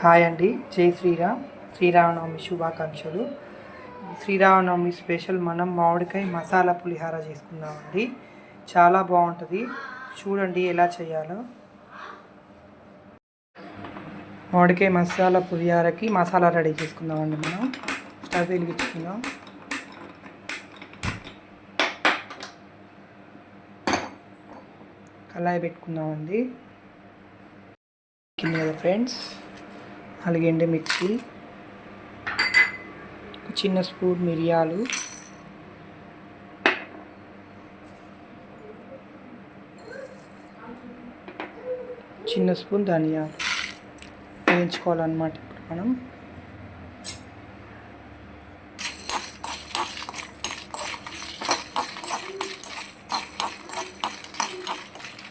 Hi అండి. జై శ్రీరామ్. శ్రీరామనవమి శుభాకాంక్షలు. శ్రీరామనవమి స్పెషల్ మనం మామిడికాయ మసాలా పులిహార చేసుకుందామండి. చాలా బాగుంటుంది. చూడండి ఎలా చేయాలో. మామిడికాయ మసాలా పులిహారకి మసాలా రెడీ చేసుకుందామండి మనం. స్టవ్ వెలిగించుకుందాం. కళాయి పెట్టుకుందామండి. కింద ఫ్రెండ్స్. అలాగే మిర్చి ఒక చిన్న స్పూన్ మిరియాలు చిన్న స్పూన్ ధనియాలు వేయించుకోవాలన్నమాట ఇప్పుడు మనం.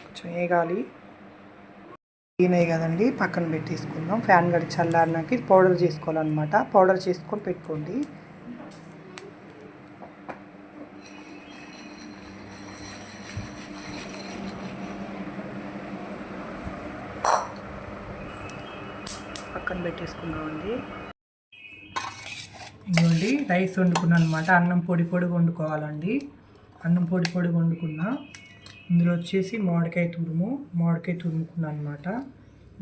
కొంచెం వేగాలి. అయినాయి కదండి పక్కన పెట్టేసుకుందాం. ఫ్యాన్ గడి చల్లారినాక పౌడర్ చేసుకోవాలన్నమాట. పౌడర్ చేసుకొని పెట్టుకోండి. పక్కన పెట్టేసుకున్నామండి ఇదిగోండి రైస్ వండుకున్నాను అనమాట అన్నం పొడి పొడి వండుకోవాలండి. అన్నం పొడి పొడి వండుకున్నా. ఇందులో వచ్చేసి మామిడికాయ తురుము మామిడికాయ తురుముకున్నాను అనమాట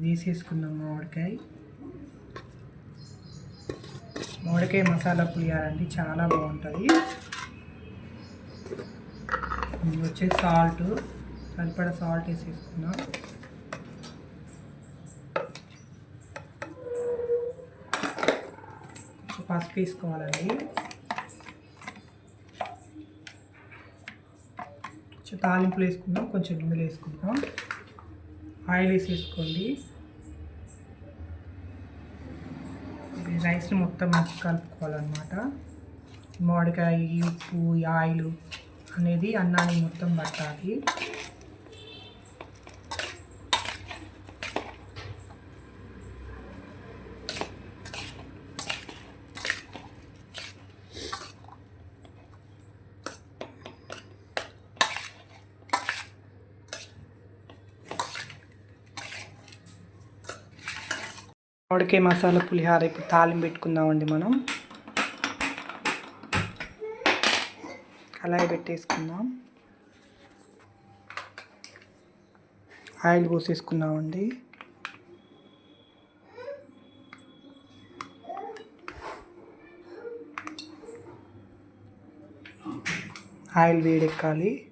వేసేసుకున్నాం మామిడికాయ. మామిడికాయ మసాలా పులియాలండి చాలా బాగుంటుంది. ఇందులో వచ్చేసి సాల్ట్ సరిపడ సాల్ట్ వేసేసుకున్నాం. పసుపు వేసుకోవాలండి. తాలింపులు వేసుకుందాం కొంచెం నూనె వేసుకుందాం. ఆయిల్ వేసేసుకోండి. ఇది రైస్ని మొత్తం మంచిగా కలుపుకోవాలన్నమాట. మామిడికాయ ఉప్పు ఆయిల్ అనేది అన్నాన్ని మొత్తం పట్టాలి. మామిడికాయ మసాలా పులిహార ఇప్పుడు తాలింపు పెట్టుకుందామండి మనం. కళాయి పెట్టేసుకుందాం. ఆయిల్ పోసేసుకుందామండి. ఆయిల్ వేడెక్కాలి.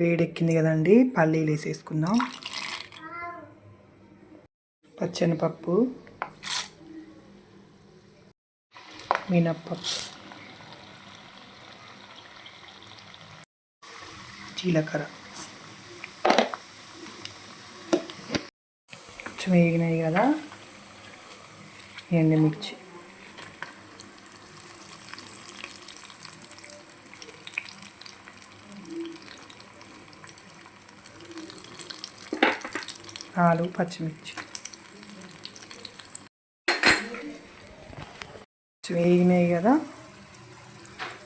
వేడెక్కింది కదండి పల్లీలు వేసేసుకుందాం. పచ్చనిపప్పు మినప్పప్పు జీలకర్ర. కొంచెం వేగినాయి కదా ఎండుమిర్చి ఆలు పచ్చిమిర్చి. వేగినాయి కదా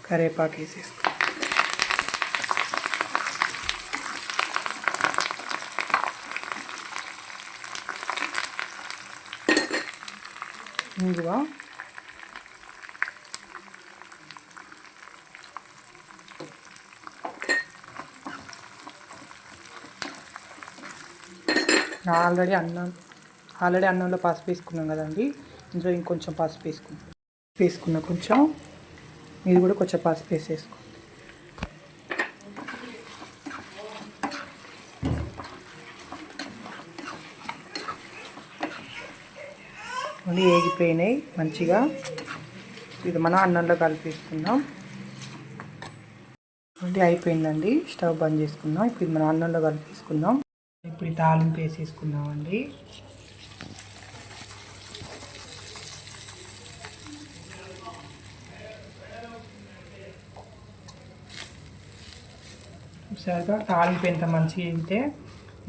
కరేపాకు వేసేసుకో. ఇంగువ ఆల్రెడీ అన్నం ఆల్రెడీ అన్నంలో పసుపు వేసుకున్నాం కదండి ఇందులో ఇంకొంచెం పసుపు వేసుకున్నాం వేసుకున్న కొంచెం. మీరు కూడా కొంచెం పసుపు వేసేసుకో మళ్ళీ ఏగిపోయినాయి మంచిగా. ఇది మనం అన్నంలో కలిపేసుకుందాం. మళ్ళీ అయిపోయిందండి. స్టవ్ బంద్ చేసుకుందాం. ఇప్పుడు మనం అన్నంలో కలిపేసుకుందాం. ఇప్పుడు ఈ తాలింపు వేసేసుకుందామండి. చూసారుగా? తాలింపు ఎంత మంచిగా అయితే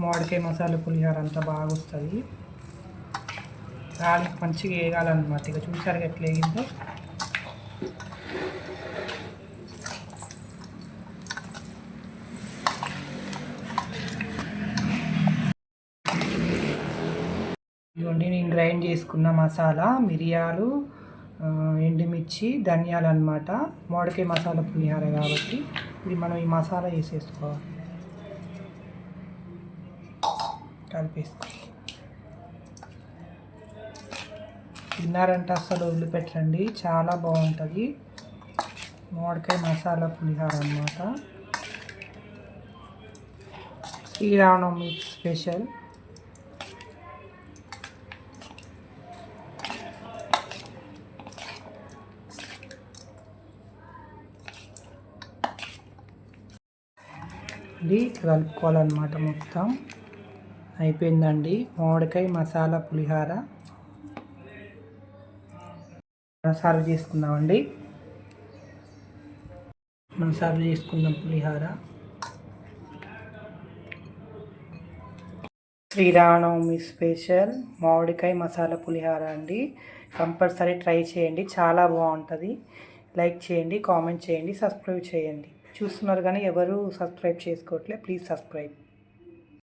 మామిడికాయ మసాలా పులిహోర అంతా బాగా వస్తుంది. తాలింపు మంచిగా వేయాలన్నమాట ఇక చూసారు ఎట్లా వేగిందో? ఇదిగోండి నేను గ్రైండ్ చేసుకున్న మసాలా మిరియాలు ఎండుమిర్చి ధనియాలు అనమాట మామిడికాయ మసాలా పులిహార కాబట్టి. ఇది మనం ఈ మసాలా వేసేసుకోవాలి. కలిపేసుకో తిన్నారంటే అసలు వదిలిపెట్టండి చాలా బాగుంటుంది. మామిడికాయ మసాలా పులిహార అనమాట శ్రీరామనవమి స్పెషల్. ఇది కలుపుకోవాలన్నమాట మొత్తం. అయిపోయిందండి. మామిడికాయ మసాలా పులిహార. సర్వ్ చేసుకుందామండి. మనం సర్వ్ చేసుకుందాం పులిహార. శ్రీరామనవమి స్పెషల్ మామిడికాయ మసాలా పులిహార అండి. కంపల్సరీ ట్రై చేయండి. చాలా బాగుంటుంది. లైక్ చేయండి కామెంట్ చేయండి సబ్స్క్రైబ్ చేయండి. చూస్తున్నారు కానీ ఎవరు సబ్స్క్రైబ్ చేసుకోవట్లే. Please subscribe.